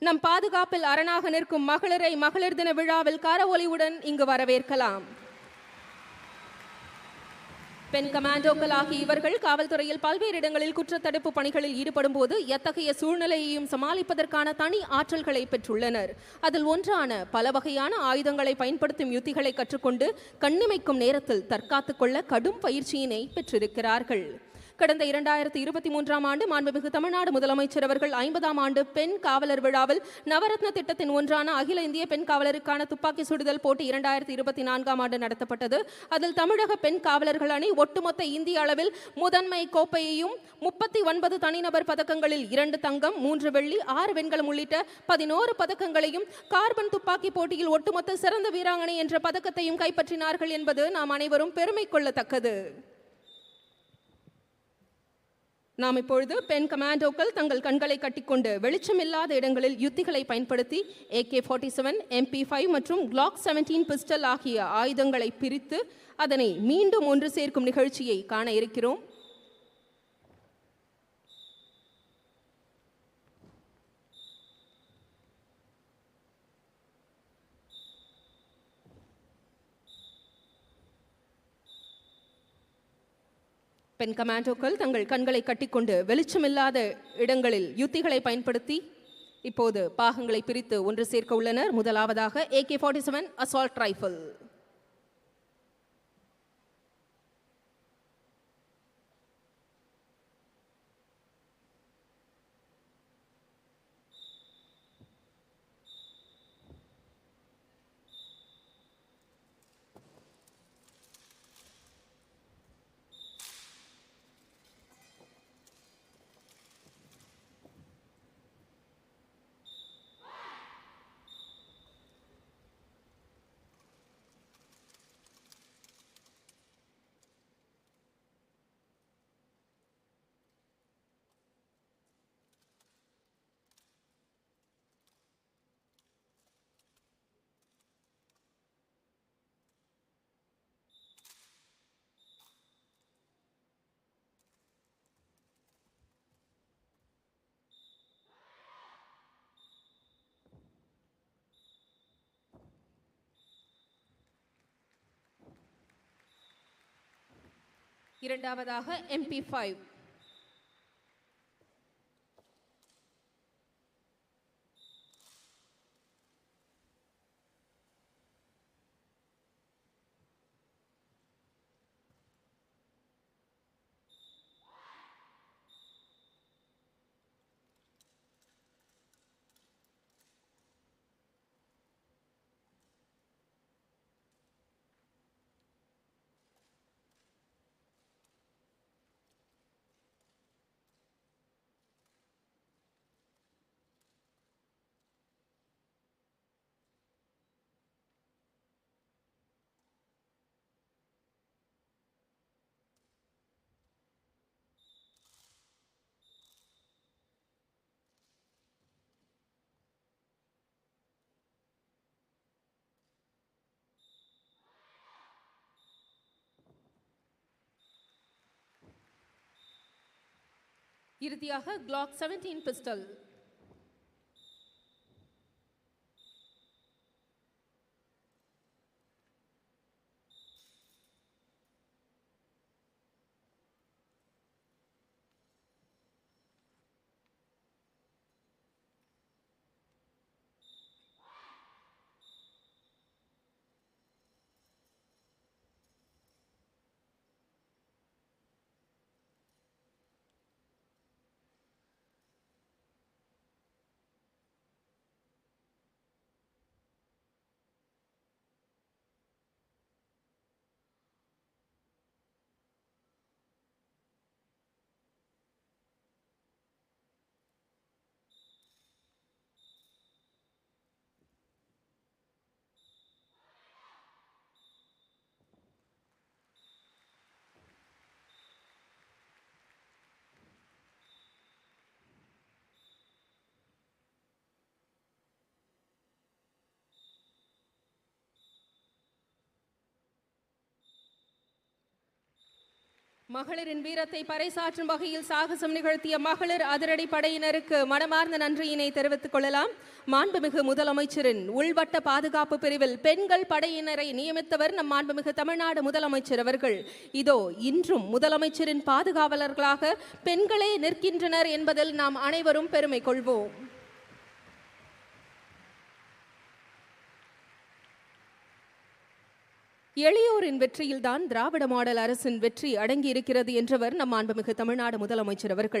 நம் பாதுகாப்பில் அரணாக நிற்கும் மகளிரை மகளிர் தின விழாவில் கரவொலியுடன் இங்கு வரவேற்கலாம். பெண் கமாண்டோக்கள் ஆகிய இவர்கள் காவல்துறையில் பல்வேறு இடங்களில் குற்றத்தடுப்பு பணிகளில் ஈடுபடும் போது எத்தகைய சூழ்நிலையையும் சமாளிப்பதற்கான தனி ஆற்றல்களை பெற்றுள்ளனர். அதில் ஒன்றான பல வகையான ஆயுதங்களை பயன்படுத்தும் யுத்திகளை கற்றுக்கொண்டு கண்ணிமைக்கும் நேரத்தில் தற்காத்துக் கொள்ள கடும் பயிற்சியினை பெற்றிருக்கிறார்கள். கடந்த இரண்டாயிரத்தி இருபத்தி மூன்றாம் ஆண்டு மாண்புமிகு தமிழ்நாடு முதலமைச்சர் அவர்கள் ஐம்பதாம் ஆண்டு பெண் காவலர் விழாவில் நவரத்ன திட்டத்தின் ஒன்றான அகில இந்திய பெண் காவலருக்கான துப்பாக்கி சுடுதல் போட்டி இரண்டாயிரத்தி இருபத்தி நான்காம் ஆண்டு நடத்தப்பட்டது. அதில் தமிழக பெண் காவலர்கள் அணி ஒட்டுமொத்த இந்திய அளவில் முதன்மை கோப்பையையும் முப்பத்தி ஒன்பது தனிநபர் பதக்கங்களில் இரண்டு தங்கம் மூன்று வெள்ளி ஆறு வெண்கலம் உள்ளிட்ட பதினோரு பதக்கங்களையும் கார்பன் துப்பாக்கி போட்டியில் ஒட்டுமொத்த சிறந்த வீராங்கனை என்ற பதக்கத்தையும் கைப்பற்றினார்கள் என்பது நாம் அனைவரும் பெருமை கொள்ளத்தக்கது. நாம் இப்பொழுது பெண் கமாண்டோக்கள் தங்கள் கண்களை கட்டிக்கொண்டு வெளிச்சமில்லாத இடங்களில் யுத்திகளை பயன்படுத்தி AK forty seven MP five மற்றும் கிளாக் செவன்டீன் பிஸ்டல் ஆகிய ஆயுதங்களை பிரித்து அதனை மீண்டும் ஒன்று சேர்க்கும் நிகழ்ச்சியை காண இருக்கிறோம். பெண் கமாண்டோக்கள் தங்கள் கண்களை கட்டிக்கொண்டு வெளிச்சமில்லாத இடங்களில் யுத்திகளை பயன்படுத்தி இப்போது பாகங்களை பிரித்து ஒன்று சேர்க்க உள்ளனர். முதலாவதாக AK forty seven assault rifle இரண்டாவதாக எம்பி ஃபைவ் இறுதியாக கிளாக் செவன்டீன் பிஸ்டல் மகளிரின் வீரத்தை பறைசாற்றும் வகையில் சாகசம் நிகழ்த்திய மகளிர் அதிரடி படையினருக்கு மனமார்ந்த நன்றியினை தெரிவித்துக் கொள்ளலாம். மாண்புமிகு முதலமைச்சரின் உள்வட்ட பாதுகாப்பு பிரிவில் பெண்கள் படையினரை நியமித்தவர் நம் மாண்புமிகு தமிழ்நாடு முதலமைச்சர் அவர்கள். இதோ இன்றும் முதலமைச்சரின் பாதுகாவலர்களாக பெண்களே நிற்கின்றனர் என்பதில் நாம் அனைவரும் பெருமை கொள்வோம். எளியோரின் வெற்றியில்தான் திராவிட மாடல் அரசின் வெற்றி அடங்கியிருக்கிறது என்றவர் நம் மாண்புமிகு தமிழ்நாடு முதலமைச்சர் அவர்கள்.